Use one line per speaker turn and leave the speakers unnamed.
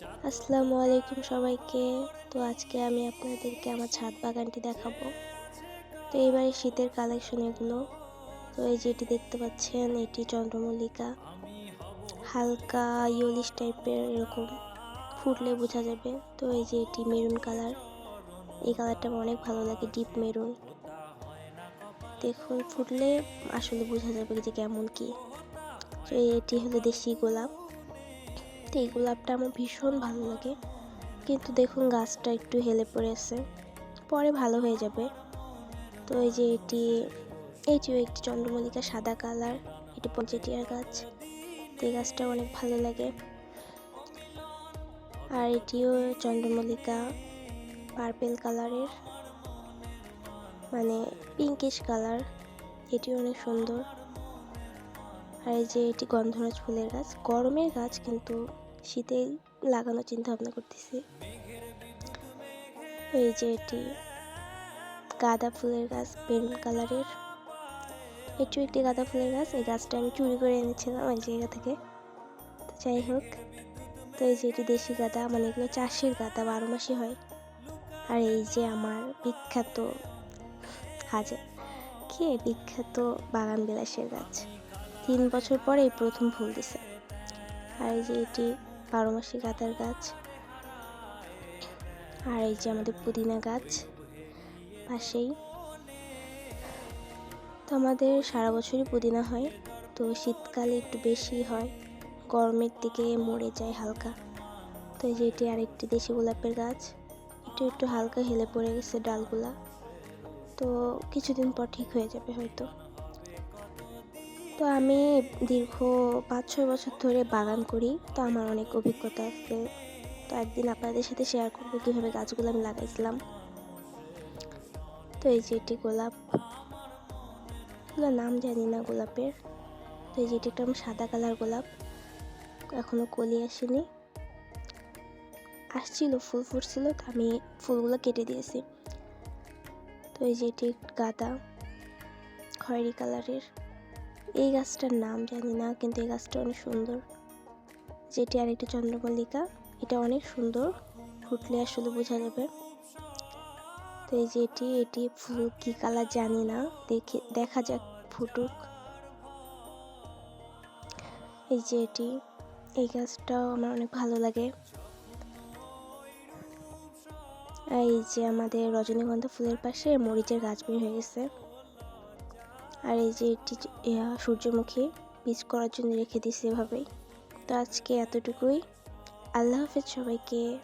আসসালামু আলাইকুম সবাইকে। তো আজকে আমি আপনাদেরকে আমার ছাদ বাগানটি দেখাবো। তো এবারে শীতের কালেকশন এগুলো। তো এই যেটি দেখতে পাচ্ছেন, এটি চন্দ্রমল্লিকা। হালকা ইয়েলিশ টাইপের এরকম ফুটলে বোঝা যাবে। তো এই যে এটি মেরুন কালার এই কালারটা আমার অনেক ভালো লাগে ডিপ মেরুন দেখুন, ফুটলে আসলে বোঝা যাবে যে কেমন কি। তো এটি হলো দেশি গোলাপ। তো এই গোলাপটা আমার ভীষণ ভালো লাগে। কিন্তু দেখুন গাছটা একটু হেলে পড়েছে। পরে ভালো হয়ে যাবে। তো এই যে এটি এই যে একটি চন্দ্রমল্লিকা সাদা কালার। এটি পঞ্চেটিয়ার গাছ। এই গাছটা অনেক ভালো লাগে। আর এটিও চন্দ্রমল্লিকা পার্পেল কালারের। মানে পিঙ্কিশ কালার। এটিও অনেক সুন্দর। আর এই যে এটি গন্ধরাজ ফুলের গাছ। গরমের গাছ কিন্তু শীতে লাগানোর চিন্তা ভাবনা করতেছি। এই যে এটি গাঁদা ফুলের গাছ মেরুন কালারের। এটিও একটি গাঁদা ফুলের গাছ, এই গাছটা আমি চুরি করে এনেছিলাম এক জায়গা থেকে। তো যাই হোক, তো এই যে এটি দেশি গাঁদা মানে এগুলো চাষের গাঁদা, বারো মাসই হয়। আর এই যে আমার বিখ্যাত হাজার কি বিখ্যাত বাগান বিলাসের গাছ। তিন বছর পরে এই প্রথম ফুল দিছে। আর এই যে এটি বারো মাসি গাঁদার গাছ। আর এই যে আমাদের পুদিনা গাছ পাশেই। তো আমাদের সারা বছরই পুদিনা হয়, তো শীতকালে একটু বেশি হয়, গরমের দিকে মরে যায় হালকা। তো এই যে এটি আরেকটি দেশি গোলাপের গাছ, একটু একটু হালকা হেলে পড়ে গেছে ডালগুলা। তো কিছুদিন পর ঠিক হয়ে যাবে হয়তো। তো আমি দীর্ঘ পাঁচ ছয় বছর ধরে বাগান করি। তো আমার অনেক অভিজ্ঞতা আছে। তো একদিন আপনাদের সাথে শেয়ার করব কীভাবে গাছগুলো আমি লাগাইছিলাম। তো এই যে এটি গোলাপ। নাম জানি না গোলাপের। তো এই যে এটি একটা সাদা কালার গোলাপ। এখনও কলি আসেনি। আসছিল, ফুল ফুটছিল, তো আমি ফুলগুলো কেটে দিয়েছি। তো এই যে এটি গাঁদা, খয়েরি কালারের। এই গাছটার নাম জানি না, কিন্তু এই গাছটা অনেক সুন্দর। যেটি আরেকটি চন্দ্রমল্লিকা, এটা অনেক সুন্দর, ফুটলে আসলে বোঝা যাবে। তো এই যে এটি এটি ফুল কি কালার জানি না, দেখে, দেখা যাক ফুটুক। এই যে এটি, এই গাছটাও আমার অনেক ভালো লাগে। এই যে আমাদের রজনীগন্ধা ফুলের পাশে মরিচের গাছ বের হয়ে গেছে। আর এই যে এটি সূর্যমুখী বীজ করার জন্য রেখে দিয়েছি এভাবেই। তো আজকে এতটুকুই। আল্লাহ হাফেজ সবাইকে।